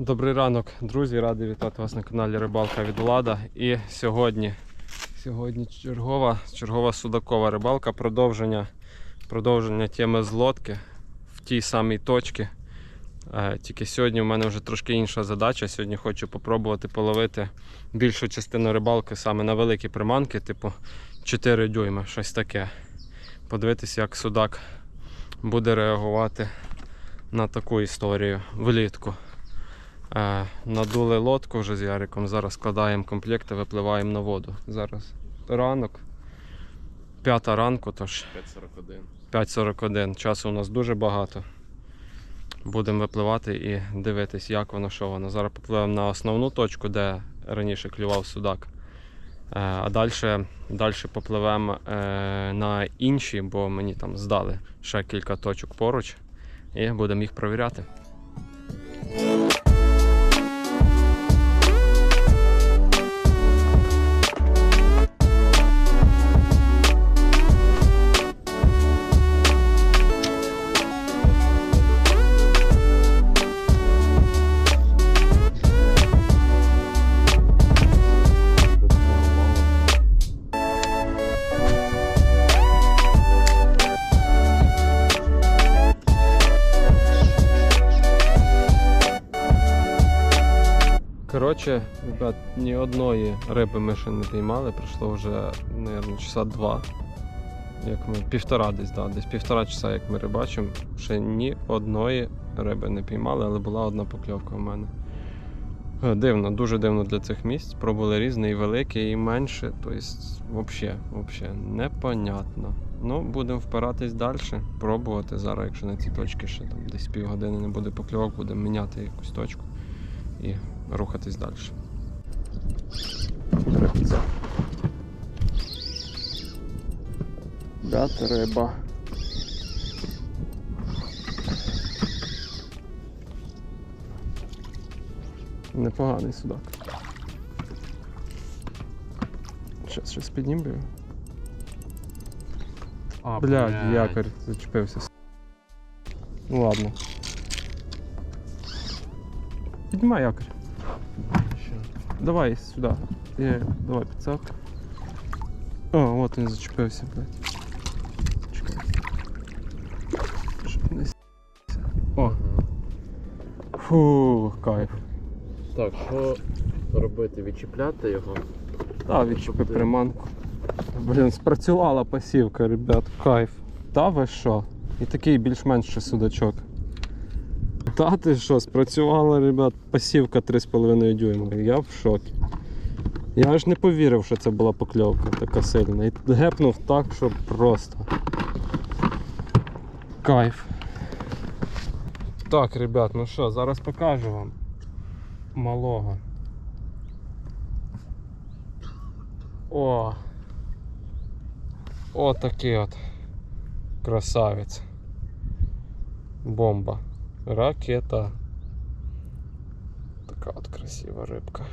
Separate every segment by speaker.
Speaker 1: Добрий ранок, друзі! Радий вітати вас на каналі Рибалка від Влада. І сьогодні, сьогодні чергова, чергова судакова рибалка, продовження, продовження теми з лодки в тій самій точці. Е, Тільки сьогодні в мене вже трошки інша задача. Сьогодні хочу попробувати половити більшу частину рибалки саме на великі приманки, типу 4 дюйма, щось таке. Подивитися, як судак буде реагувати на таку історію влітку. Е, надули лодку вже з Яриком. Зараз складаємо комплекти, випливаємо на воду. Зараз ранок. П'ята ранку, тож
Speaker 2: 5.41.
Speaker 1: 5.41. Часу у нас дуже багато. Будемо випливати і дивитись, як воно, що воно. Зараз попливемо на основну точку, де раніше клював судак. Е, А далі, далі попливемо е, на інші, бо мені там здали ще кілька точок поруч. І будемо їх провіряти. Коротше, ребят, ні одної риби ми ще не піймали, пройшло вже, мабуть, часа два. Як ми, півтора десь, да, десь півтора часа, як ми рибачимо, ще ні одної риби не піймали, але була одна покльовка в мене. Е, Дивно, дуже дивно для цих місць. Пробували різне, і велике, і менше. Тобто, взагалі, непонятно. Ну, будемо впиратись далі, пробувати. Зараз, якщо на цій точці ще там десь півгодини не буде покльовок, будемо міняти якусь точку і рухатись далі. Дати риба. Непоганий судак. Щас щось піднімлю.
Speaker 2: А,
Speaker 1: Блядь, якорь зачепився. Ну ладно. Піднімай якорь. Давай сюди. Є, давай підсак. О, от він зачепився, блядь. Чекай. Щоб не с***ся. О, фу, кайф.
Speaker 2: Так, що робити? Відчіпляти його?
Speaker 1: Та, відчепи приманку. Блін, спрацювала пасівка, ребят, кайф. Та ви що? І такий більш-менш ще судачок. Та що, спрацювала, ребят, пасівка 3,5 дюйма. Я в шокі. Я аж не повірив, що це була покльовка така сильна. І гепнув так, що просто. Кайф. Так, ребят, ну що, зараз покажу вам малого. О! О, такий от красавець. Бомба. Ракета. Така от красива рибка.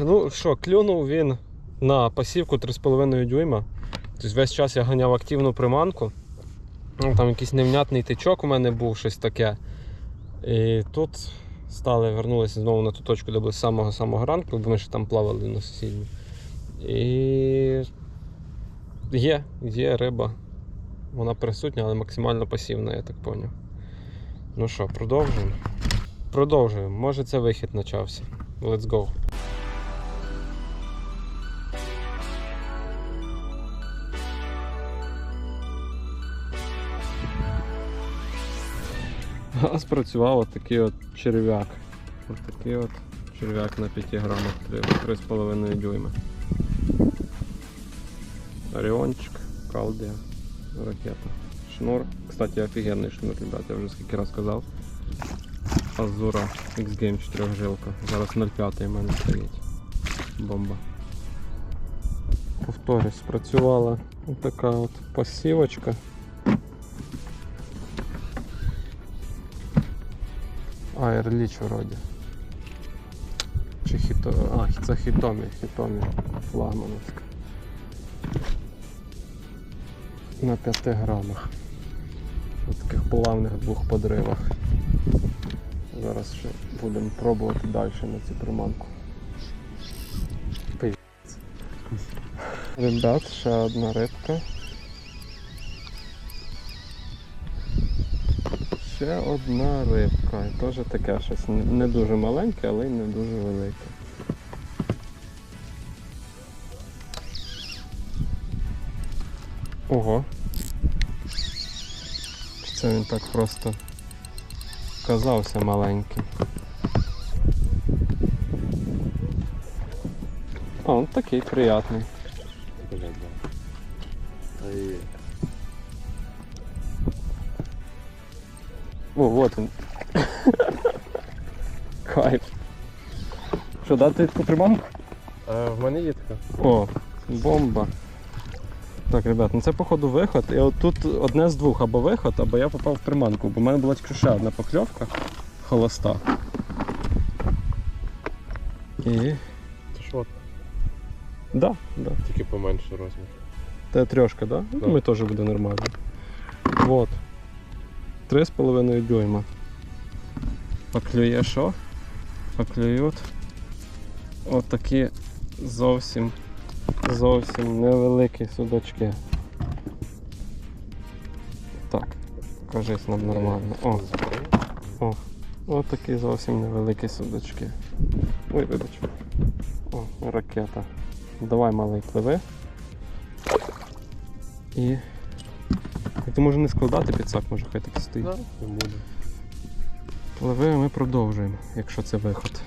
Speaker 1: Ну що, клюнув він на пасівку 3,5 дюйма. Тобто весь час я ганяв активну приманку. Ну, там якийсь невнятний тичок у мене був, щось таке. І тут стали, вернулися знову на ту точку, де були з самого-самого ранку, бо ми ще там плавали на сусідній. І є, є риба. Вона присутня, але максимально пасивна, я так поняв. Ну що, продовжуємо? Продовжуємо. Може це вихід почався. Let's go. А спрацював от такий от черв'як. Ось такий от черв'як на 5 грамах 3,5 дюйма. Оріончик, калдія, ракета. Шнур. Кстати, офігенний шнур, ребят, я вже скільки раз казав. Азура X-Game 4 жилка. Зараз 0,5 в мене стоїть. Бомба. Повторюсь, спрацювала така от пасівочка. Айрліч вроді. Чи хіто... А, це хітомі, хітомі флагмановська. На 5 грамах. У таких плавних двох подривах. Зараз ще будемо пробувати далі на цю приманку. Ребят, ще одна рибка. Ще одна рибка. Теж таке щось не- дуже маленьке, але й не дуже велике. Ого. Це він так просто казався маленьким. А, он такий приятний. О, вот він. Кайф. Що, дати таку приманку?
Speaker 2: А в мене є така.
Speaker 1: О, бомба. Так, ребят, ну це походу виход. І от тут одне з двох, або виход, або я попав в приманку, бо в мене була тільки ще одна покльовка холоста. І.
Speaker 2: Це ж от,
Speaker 1: Да, да.
Speaker 2: тільки поменше розмір.
Speaker 1: Це трьошка, да? Ну,
Speaker 2: Да.
Speaker 1: Думаю, теж буде нормально. Вот. Три з половиною дюйма. Поклює що? Поклюють. От такі зовсім зовсім невеликі судочки. Так, кажись нам нормально. О, от такі зовсім невеликі судочки. Ой, вибач. О, ракета. Давай малий пливи. І. Ти може не складати підсак, може хай так стоїть.
Speaker 2: Да, не буде.
Speaker 1: Пливи, ми продовжуємо, якщо це виход.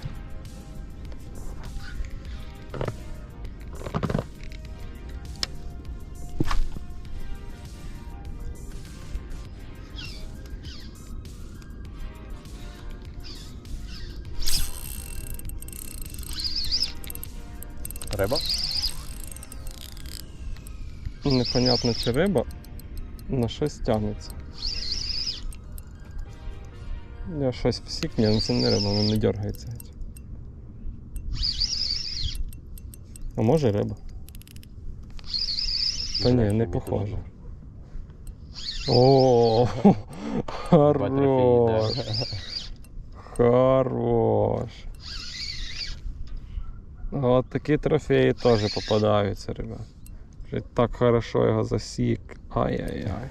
Speaker 2: Риба?
Speaker 1: Непонятно чи риба на щось тягнеться. Я щось всік, ні, ну це не риба, вона не дергається. А може риба? Та ні, не похоже. О, хорош. Хорош. От такі трофеї теж попадаються, ребят. Так хорошо його засік. Ай-яй-яй.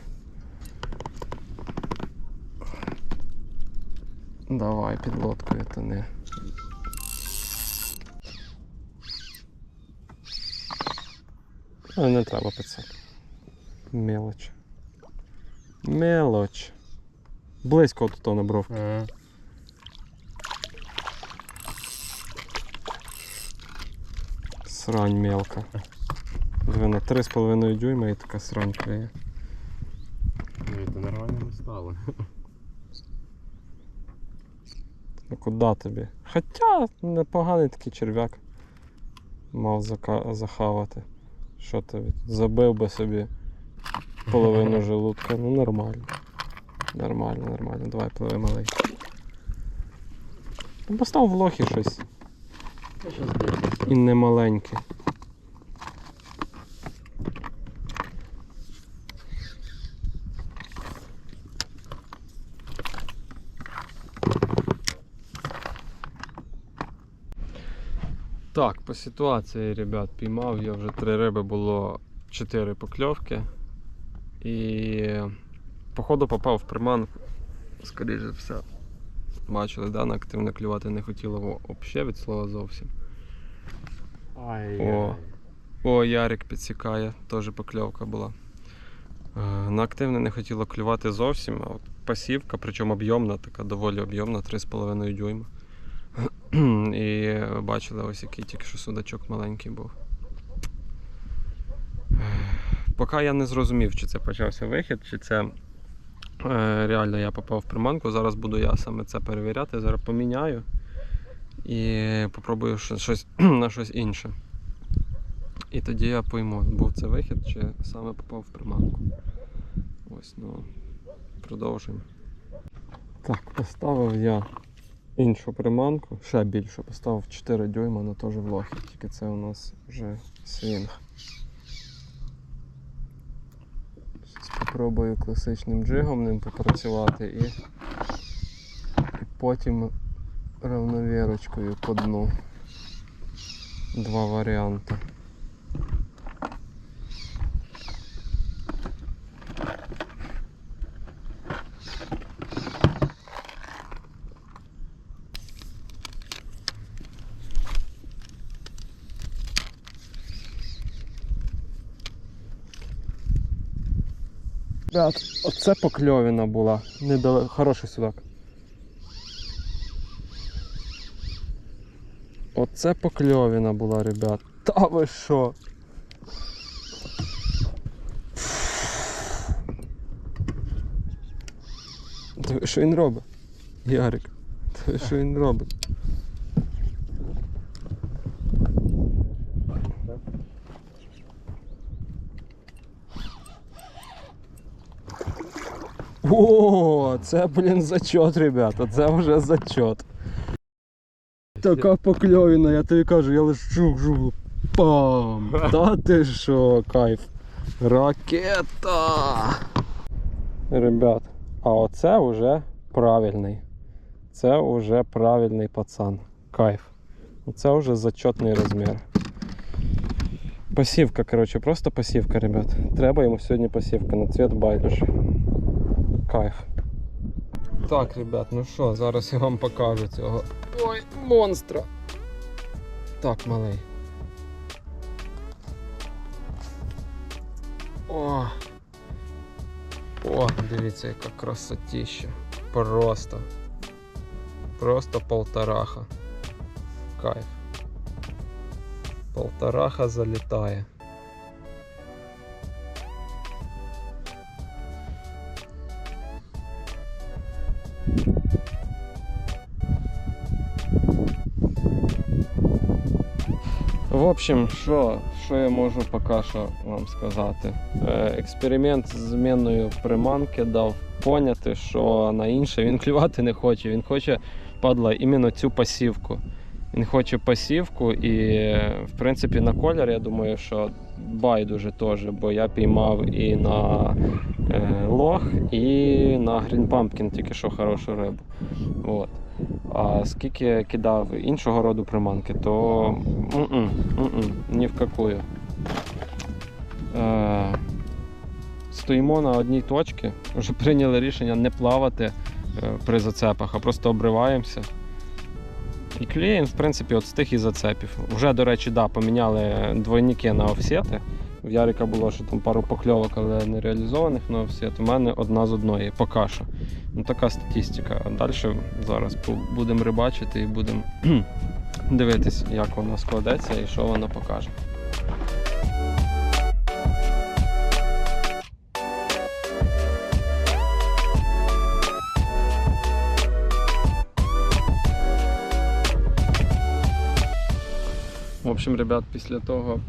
Speaker 1: Давай під лодкою тони. А не треба писати. Мелоч. Мелоч. Близько тут на бровку.
Speaker 2: Ага.
Speaker 1: Срань мелка. Диви на 3,5 дюйма і така срань клеє.
Speaker 2: Ні, це нормально не стало.
Speaker 1: Ну куди тобі? Хоча непоганий такий черв'як. Мав захавати. Що тобі? Забив би собі половину желудка. Ну нормально. Нормально, нормально. Давай пливи малий. Ну, Постав в лохі щось. І не маленьке. Так, по ситуації, ребят, піймав я вже три риби, було чотири покльовки. І походу попав в приманку. Скоріше все. Бачили, да, на активно клювати не хотіло взагалі від слова зовсім.
Speaker 2: Ай,
Speaker 1: О. О, Ярик підсікає, теж покльовка була. Е, На активне не хотіло клювати зовсім, а от пасівка, причому об'ємна, така доволі об'ємна, 3,5 дюйма. І бачили, ось який тільки що судачок маленький був. Поки я не зрозумів, чи це почався вихід, чи це е, реально я попав в приманку. Зараз буду я саме це перевіряти. Зараз поміняю і попробую щось на щось інше. І тоді я пойму, був це вихід чи саме попав в приманку. Ось, ну, продовжуємо. Так, поставив я іншу приманку, ще більшу, поставив 4 дюйма, але теж в лохі, тільки це у нас вже свінг. Спробую класичним джигом ним попрацювати і, і потім равновірочкою по дну. Два варіанти. Оце покльовіна була. Недале... Хороший судак. Оце покльовіна була, ребят. Та ви що? Диви, що він робить? Ярик. Диви, що він робить? О, це, блін, зачет, ребята, це вже зачет. Така покльовіна, я тобі кажу, я лиш жук-жук. Пам! Та ти що, кайф. Ракета! Ребят, а оце вже правильний. Це вже правильний пацан. Кайф. Це вже зачетний розмір. Пасівка, коротше, просто пасівка, ребят. Треба йому сьогодні пасівка на цвіт байдуже. Кайф. Так, ребят, ну що, зараз я вам покажу цього. Ой, монстра! Так, малий. О! О, дивіться, яка красотища. Просто. Просто полтораха. Кайф. Полтораха залітає. В общем, що, що я можу поки що вам сказати? Е, експеримент з зміною приманки дав поняти, що на інше він клювати не хоче. Він хоче, падла, іменно цю пасівку. Він хоче пасівку і, в принципі, на колір, я думаю, що байдуже теж, бо я піймав і на е, лох, і на Pumpkin тільки що хорошу рибу. От. А скільки кидав іншого роду приманки, то м-м, ні в какую. Е, стоїмо на одній точці, вже прийняли рішення не плавати е, при зацепах, а просто обриваємося. І клюємо, в принципі, от з тих і зацепів. Вже, до речі, да, поміняли двойники на офсети. В Ярика було що там пару покльовок, але не реалізованих на офсет. У мене одна з одної, поки що. Ну така статистика. Далі зараз будемо рибачити і будемо дивитись, як воно складеться і що воно покаже. В общем, ребят, після того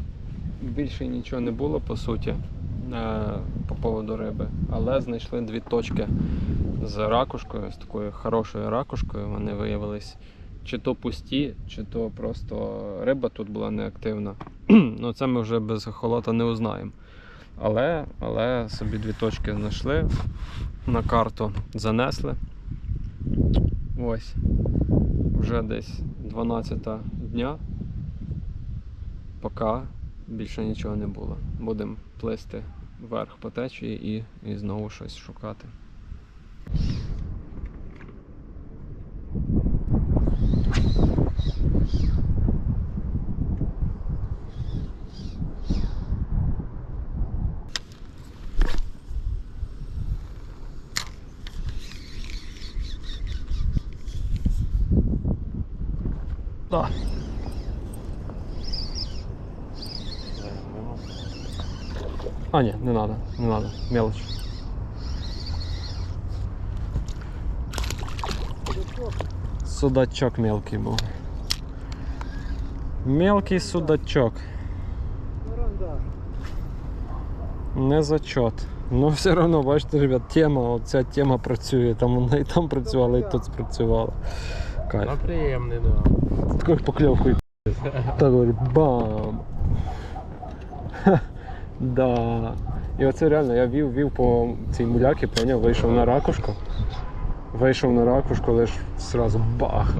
Speaker 1: більше нічого не було по суті е, по поводу риби, але знайшли дві точки з ракушкою, з такою хорошою ракушкою. Вони виявились чи то пусті, чи то просто риба тут була неактивна. ну це ми вже без холота не узнаємо. Але, але собі дві точки знайшли, на карту занесли. Ось. Вже десь 12 дня. Поки більше нічого не було. Будемо плести вверх по течії і, і знову щось шукати. Да. А, ні, не надо, не надо. Мелочь. Судачок мелкий був. Мелкий судачок. Не зачет. Ну все одно, бачите, ребят, тема, оця тема працює. Там вона і там працювала, і тут спрацювала. кайф.
Speaker 2: Ну, приємний, да.
Speaker 1: Такою покльовкою. Так говорить, бам! Да. І оце реально я вів, вів по цій муляки, поняв, вийшов на ракушку. Вийшов на ракушку, лиш зразу бах.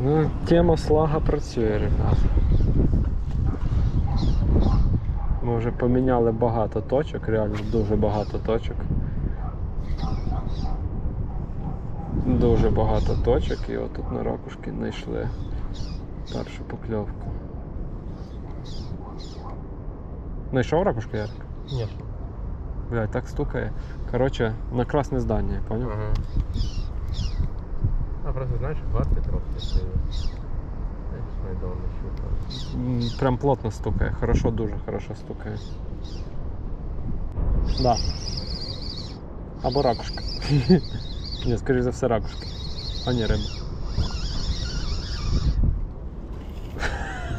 Speaker 1: Ну, тема слага працює, ребят. Ми вже поміняли багато точок, реально дуже багато точок. Дуже багато точок і отут на ракушки знайшли першу покльовку. Знайшов ракушку, Ярик?
Speaker 2: Ні.
Speaker 1: Блядь, так стукає. Коротше, на красне здання, поняв?
Speaker 2: Ага. А просто знаєш, варти трохи сили. Знаєш, найдовго щупав.
Speaker 1: М, Прям плотно стукає, хорошо, дуже хорошо стукає. Да. Або ракушка. Ні, скоріш за все ракушка. А ні, риба.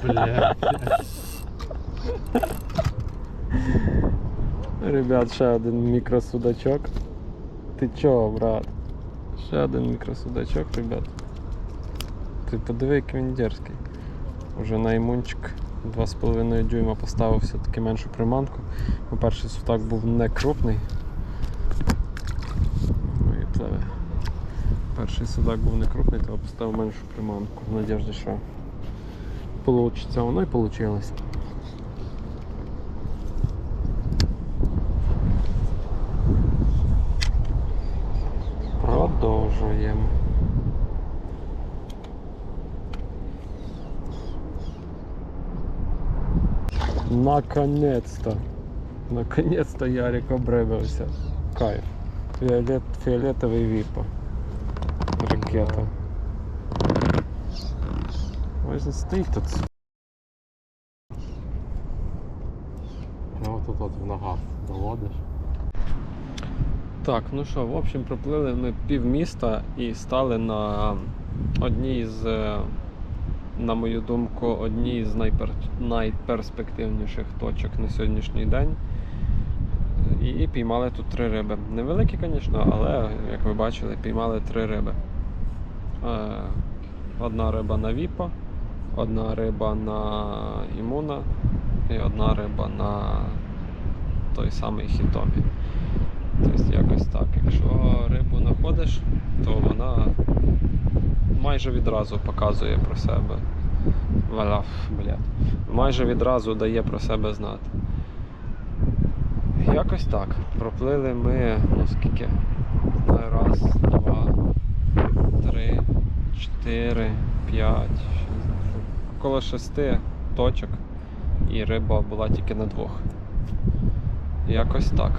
Speaker 2: Бля.
Speaker 1: Ребят, ще один мікросудачок. Ти чо, брат? Ще один мікросудачок, ребят. Ти подиви, який він дерзкий. Уже на імунчик 2,5 дюйма поставив все-таки меншу приманку. Бо перший судак був не крупний. Ну і. Перший судак був не крупний, то поставив меншу приманку. В надіжді, що получиться. Воно і вийшло. Продовжуємо. Наконец-то. Наконец-то Ярик обребився. Кайф. Фіолет, фіолетовий віпа. Ракета. Ось він стоїть тут.
Speaker 2: Ну от от в ногах доводиш.
Speaker 1: Так, ну що, в общем, проплили ми пів міста і стали на одній з, е, на мою думку, одній з найпер... найперспективніших точок на сьогоднішній день. І піймали тут три риби. Невеликі, звісно, але, як ви бачили, піймали три риби. Е, Одна риба на Віпа, одна риба на імуна і одна риба на той самий хітомі. Тобто якось так. Якщо рибу знаходиш, то вона майже відразу показує про себе. Валяф, бля. Майже відразу дає про себе знати. Якось так. Проплили ми, ну скільки? Знаю, Раз, два, три, чотири, п'ять, шість. Около шести точок. І риба була тільки на двох. Якось так.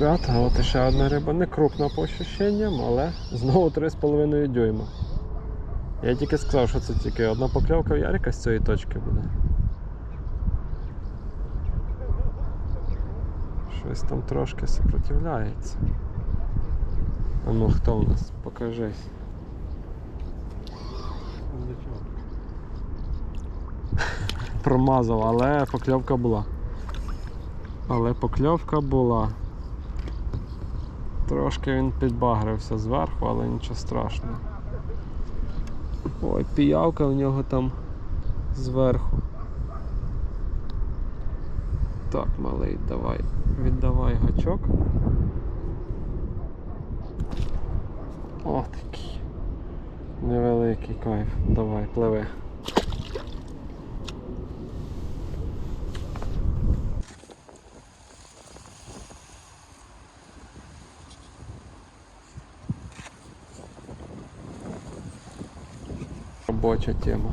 Speaker 1: Ребята, от ще одна риба не крупна по ощущенням, але знову 3,5 дюйма. Я тільки сказав, що це тільки одна покльовка в Ярика з цієї точки буде. Щось там трошки сопротивляється. А ну хто в нас? Покажись. Промазав, але покльовка була. Але покльовка була. Трошки він підбагрився зверху, але нічого страшного. Ой, піявка в нього там зверху. Так, малий, давай. Віддавай гачок. О, такий. Невеликий кайф. Давай, пливи. Робоча тема.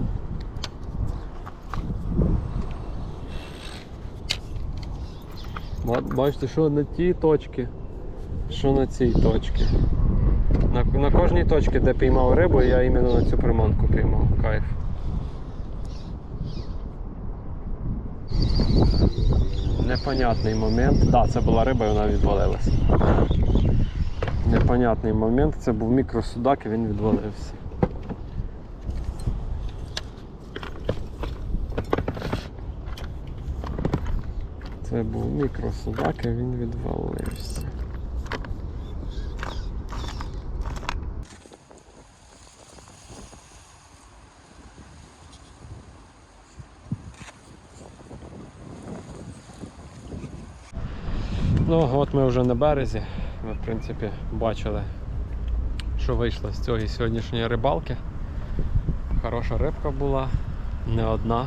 Speaker 1: Бачите, що на тій точці, що на цій точці. На, на кожній точці, де піймав рибу, я іменно на цю приманку піймав. Кайф. Непонятний момент. Так, да, це була риба і вона відвалилася. Непонятний момент. Це був мікросудак і він відвалився. Це був мікросудак і він відвалився. Ну, от ми вже на березі. Ми, в принципі, бачили, що вийшло з цієї сьогоднішньої рибалки. Хороша рибка була, не одна.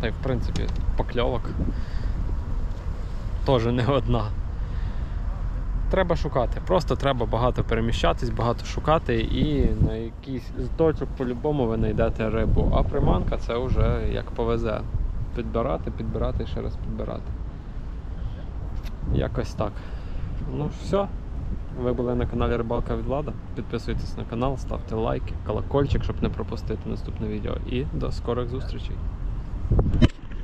Speaker 1: Та й в принципі покльовок теж не одна. Треба шукати. Просто треба багато переміщатись, багато шукати і на якийсь з точок по-любому ви знайдете рибу. А приманка це вже як повезе. Підбирати, підбирати і ще раз підбирати. Якось так. Ну все. Ви були на каналі Рибалка від Влада. Підписуйтесь на канал, ставте лайки, колокольчик, щоб не пропустити наступне відео. І до скорих зустрічей.